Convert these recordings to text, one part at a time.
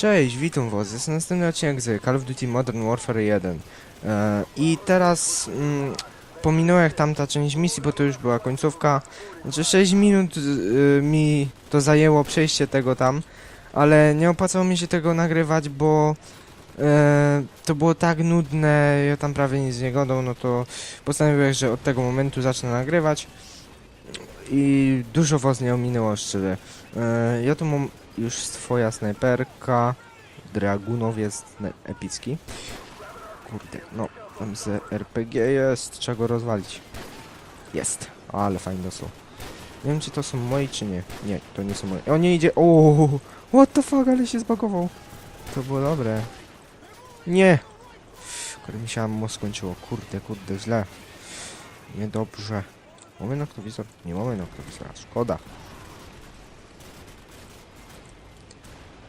Cześć, witam was. Jest następny odcinek z Call of Duty Modern Warfare 1. E, I teraz mm, pominąłem tamta część misji, bo to już była końcówka. Znaczy 6 minut y, mi to zajęło przejście tego tam, ale nie opłacało mi się tego nagrywać, bo e, to było tak nudne, ja tam prawie nic nie gadał, no to postanowiłem, że od tego momentu zacznę nagrywać. I dużo was nie ominęło szczerze. E, ja tu mam już swoja snajperka. Dragunov jest epicki. Kurde, no, tam z RPG jest, trzeba go rozwalić. Jest, ale fajnie to są. Nie wiem, czy to są moi, czy nie. Nie, to nie są moje. O, nie idzie. O, what the fuck, ale się zbagował. To było dobre. Nie. Kurde, mi się ammo skończyło. Kurde, kurde, źle. Niedobrze. Mamy noktowizor? Nie mamy noktowizora, szkoda.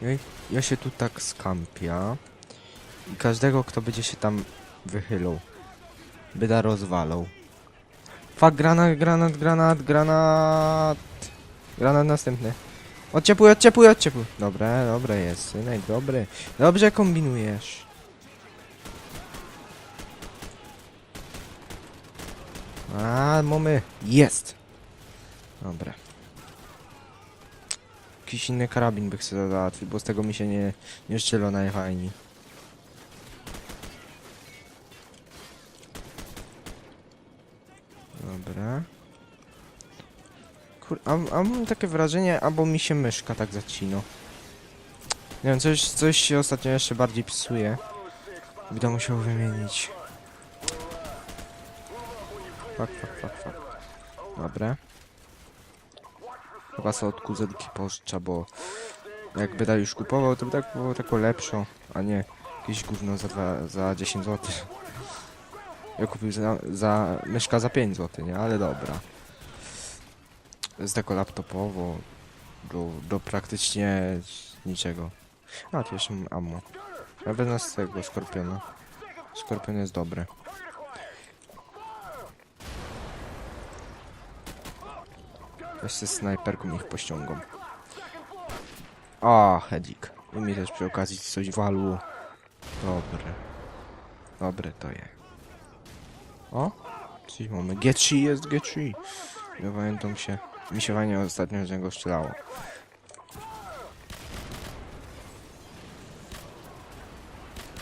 Ja, ja się tu tak skampia i każdego, kto będzie się tam wychylał, byda rozwalał. Fak, granat, granat, granat, granat. Granat następny. Odciepuj, odciepuj, odciepuj. Dobre, dobre jest, synek, dobry. Dobrze kombinujesz. A, mamy. Jest. Dobra. Jakiś inny karabin by chcę załatwić, bo z tego mi się nie, nie szczelo najfajniej. Dobra. Kur... A, a mam takie wrażenie, albo mi się myszka tak zacina. Nie wiem, coś, coś się ostatnio jeszcze bardziej psuje. Będę musiał wymienić. Fuck, fuck, fuck, fuck. Dobra. Chyba od kuzenki pożycza, bo jakby tak już kupował, to by tak było taką lepszą, a nie jakieś gówno za, dwa, za 10 zł. Ja kupił za, za myszka za 5 zł, nie? Ale dobra. Jest tako laptopowo do, do praktycznie niczego. A, tu jeszcze ammo. Ja wezmę z tego skorpiona. Skorpion jest dobry. Jeszcze snajperką ich pościągam. A, hedzik. I mi też przy okazji coś walło. Dobre. Dobre to je. O? Coś mamy. G3 jest G3. Ja pamiętam się. Mi się fajnie ostatnio z niego strzelało.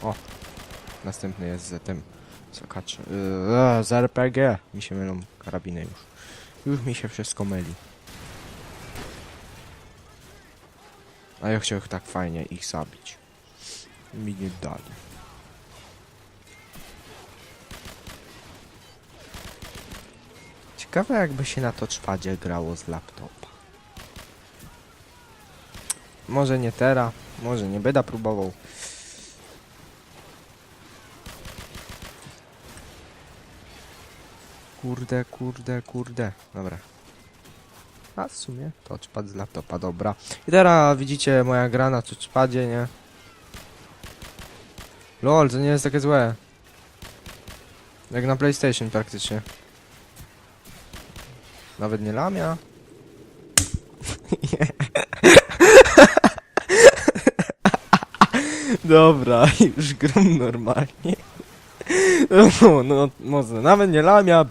O! Następny jest z tym. Zakacz. Yy, z RPG. Mi się mylą karabiny już. Już mi się wszystko myli. A ja chciał tak fajnie ich zabić. Mi nie dali. Ciekawe jakby się na to czwadzie grało z laptopa. Może nie teraz, może nie będę próbował. Kurde, kurde, kurde. Dobra. A w sumie to czpad z laptopa, dobra. I teraz widzicie moja gra na touchpadzie, nie? LOL, to nie jest takie złe. Jak na PlayStation praktycznie. Nawet nie lamia. Dobra, już gram normalnie. No, no, mocno. Nawet nie lamia.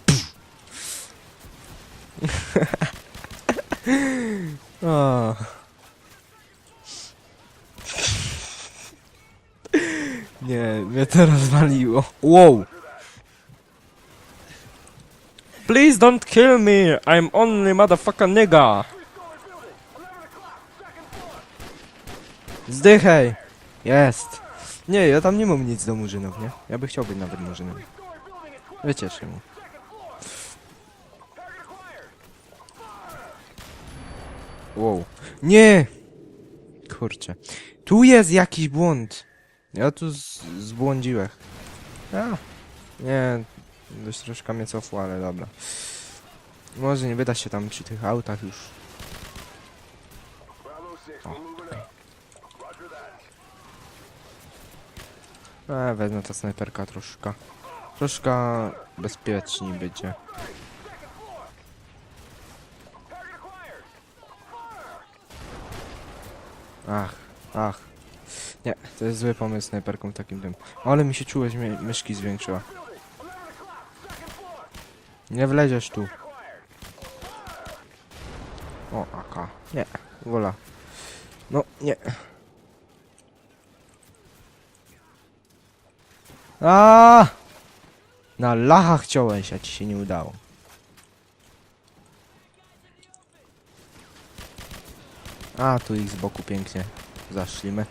O. Nie, mnie to rozwaliło. Wow. Please don't kill me. I'm only motherfucker nigga. Zdychaj. Jest. Nie, ja tam nie mam nic do murzynów, nie? Ja by chciał być nawet murzynem. Wiecie czemu. Wow. Nie! Kurczę. Tu jest jakiś błąd. Ja tu z- zbłądziłem. A. Nie, dość troszkę mnie cofło, ale dobra. Może nie wyda się tam przy tych autach już. O, okej. E, wezmę ta snajperka troszkę. Troszkę bezpieczniej będzie. Ach, ach. Nie, to jest zły pomysł snajperką takim tym. Ale mi się czułość myszki zwiększyła. Nie wleziesz tu. O, AK. Nie, wola. No, nie. A! Na lacha chciałeś, a ci się nie udało. A, tu ich z boku pięknie zaszlimy.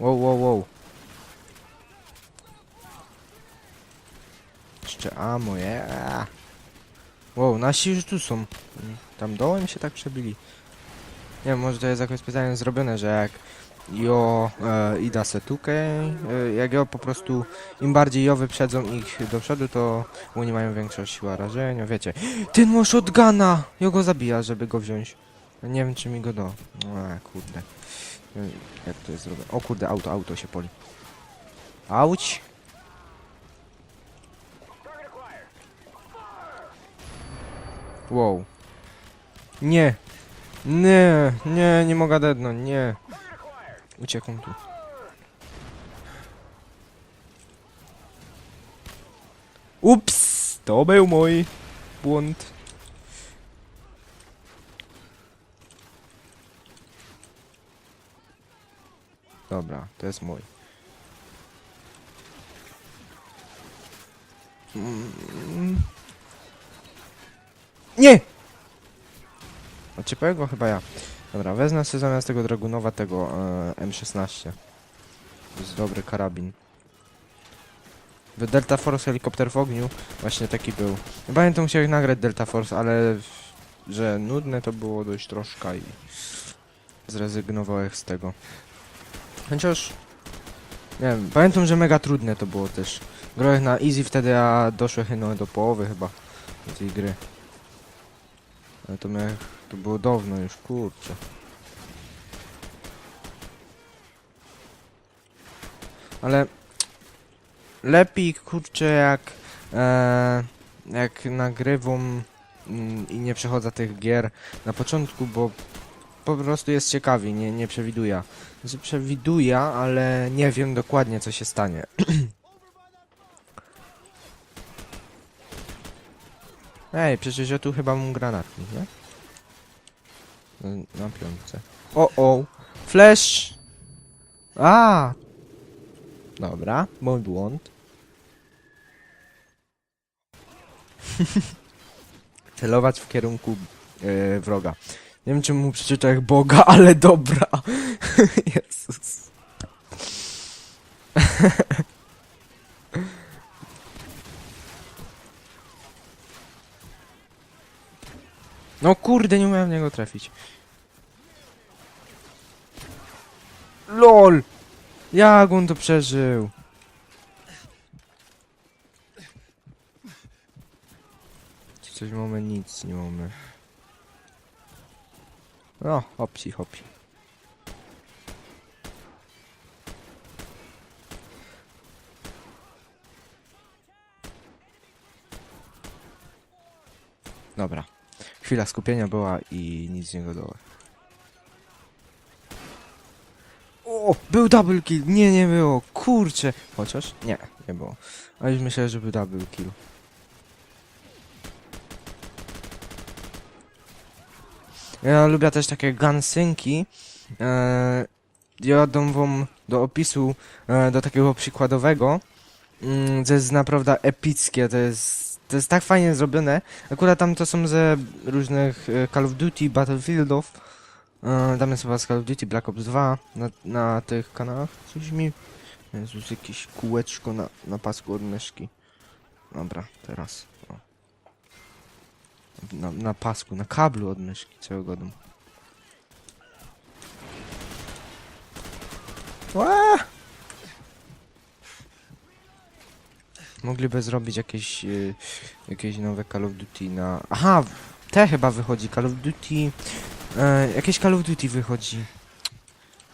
Wow, wow, wow. Jeszcze amo, yeah. Wow, nasi już tu są. Tam dołem się tak przebili. Nie wiem, może to jest jakoś specjalnie zrobione, że jak jo e, ida setukę, e, jak jo po prostu im bardziej jo wyprzedzą ich do przodu, to oni mają większą siłę rażenia, wiecie. Ten ma shotguna! Jo go zabija, żeby go wziąć. Nie wiem, czy mi go do... A, kurde. Wiem, Jak to jest zrobione? O kurde, auto, auto się poli. Auć! Wow. Nie! Nie, nie, nie mogę dednąć, nie. Uciekam tu. Ups! To był mój błąd. Dobra, to jest mój. Mm. Nie! Odciepłego chyba ja. Dobra, wezmę sobie zamiast tego Dragunowa tego e, M16. To jest dobry karabin. Delta Force helikopter w ogniu właśnie taki był. Nie pamiętam musiałem nagrać Delta Force, ale że nudne to było dość troszkę i zrezygnowałem z tego. Chociaż nie wiem, pamiętam, że mega trudne to było też. Grałem na easy wtedy, a doszłem chyba do połowy chyba tej gry. Ale to miałem, to było dawno już, kurczę. Ale lepiej kurczę jak e, jak nagrywam mm, i nie przechodzę tych gier na początku, bo po prostu jest ciekawi, nie, nie przewiduję. Znaczy przewiduję, ale nie wiem dokładnie co się stanie. Ej, przecież ja tu chyba mam granatnik, nie? Na- piątce. O, o! Flash! A! Dobra, mój błąd. Celować w kierunku e, wroga. Nie wiem, czy mu przeczytał jak Boga, ale dobra. Jezus. No kurde, nie umiałem w niego trafić. LOL! Jak on to przeżył? Czy coś mamy? Nic nie mamy. No, hopsi, hopsi. Dobra. Chwila skupienia była i nic z niego dołek. O, był double kill. Nie, nie było. Kurczę. Chociaż? Nie, nie było. A już myślałem, że był double kill. Ja lubię też takie gunsynki. Eee, ja dam wam do opisu, e, do takiego przykładowego. Mm, to jest naprawdę epickie, to jest, to jest tak fajnie zrobione. Akurat tam to są ze różnych e, Call of Duty, Battlefieldów. E, tam jest chyba z Call of Duty Black Ops 2 na, na tych kanałach. Coś mi... Jezus, jakieś kółeczko na, na pasku od myszki. Dobra, teraz. O. Na, na pasku, na kablu od myszki całego domu. Mogliby zrobić jakieś, y, jakieś nowe Call of Duty na... Aha! Te chyba wychodzi, Call of Duty... E, jakieś Call of Duty wychodzi.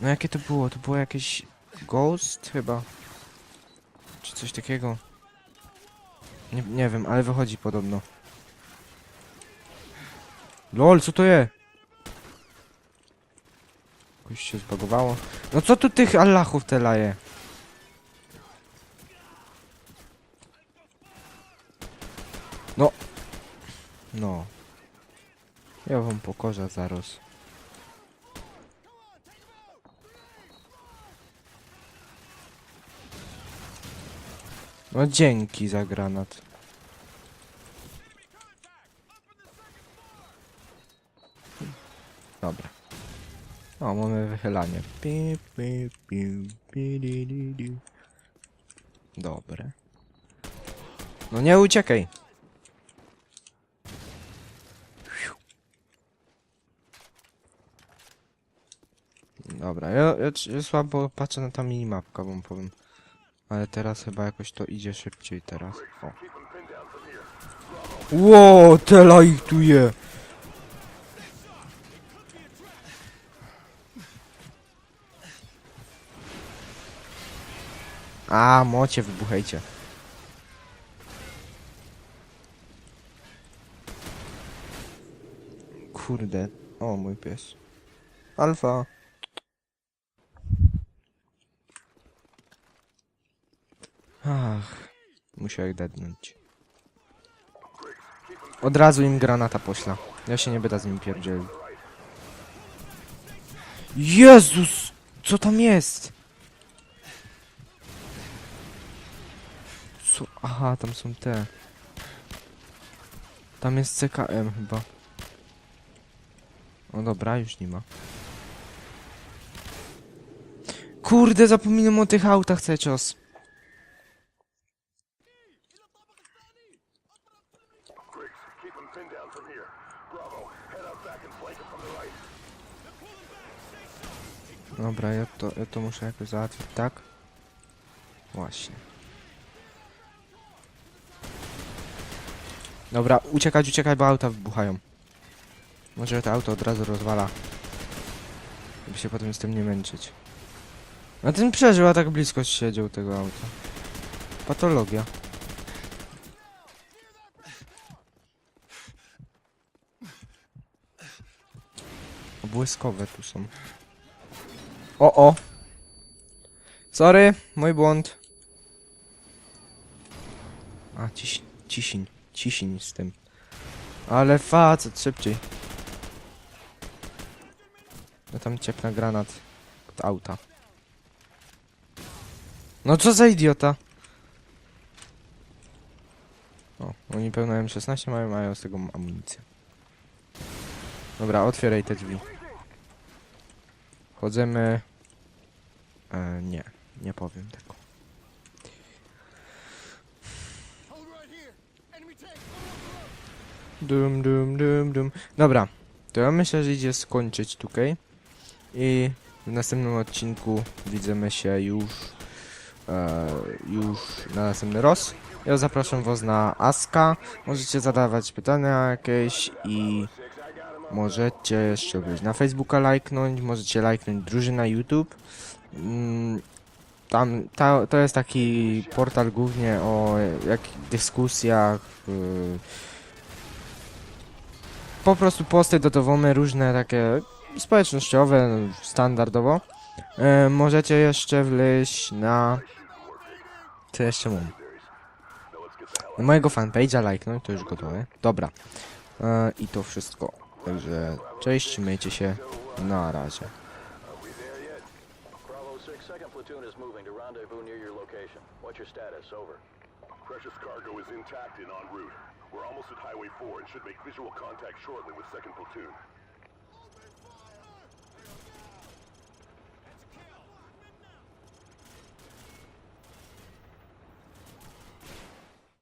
No jakie to było? To było jakieś... Ghost chyba? Czy coś takiego? Nie, nie wiem, ale wychodzi podobno. LOL, co to jest? Jakoś się zbagowało. No co tu tych Allahów te laje? No. Ja wam pokorza zaraz. No dzięki za granat. Dobra. O, mamy wychylanie. Dobre. No nie uciekaj. Dobra, ja, ja, ja słabo patrzę na ta minimapka, wam powiem. Ale teraz chyba jakoś to idzie szybciej teraz. O. Ło, tela ich tu je. A, mocie wybuchajcie. Kurde. O, mój pies. Alfa. Ach, musiał ich dednąć. Od razu im granata pośla. Ja się nie będę z nim pierdzielił. Jezus! Co tam jest? Co? Aha, tam są te. Tam jest CKM chyba. O dobra, już nie ma. Kurde, zapominam o tych autach, chcę cios. Dobra, ja to, muszę jakoś załatwić, tak? Właśnie. Dobra, uciekać, uciekać, bo auta wybuchają. Może to auto od razu rozwala. Żeby się potem z tym nie męczyć. A ten przeżył, a tak blisko siedział tego auta. Patologia. Błyskowe tu są. O, o! Sorry, mój błąd. A, ciś, ciśń, ciśń z tym. Ale facet, szybciej. Ja tam ciepnę granat od auta. No co za idiota? O, oni pełno M16 mają, mają z tego amunicję. Dobra, otwieraj te drzwi. Chodzimy... E, nie, nie powiem tego. Dum, dum, dum, dum. Dobra, to ja myślę, że idzie skończyć tutaj. I w następnym odcinku widzimy się już e, już na następny roz. Ja zapraszam was na Aska. Możecie zadawać pytania jakieś i możecie jeszcze być na Facebooka lajknąć, możecie lajknąć drużyna YouTube. Mm, Tam ta, to jest taki portal głównie o jak dyskusjach. y, po prostu posty dodawane różne takie społecznościowe, no, standardowo. E, możecie jeszcze wleźć na... Co jeszcze mam? Na mojego fanpage'a lajknąć, to już gotowe. Dobra. E, I to wszystko. Także cześć, myjcie się. Na razie. Platoon is moving to rendezvous near your location. What's your status? Over. Precious cargo is intact and en route. We're almost at Highway 4 and should make visual contact shortly with 2nd Platoon.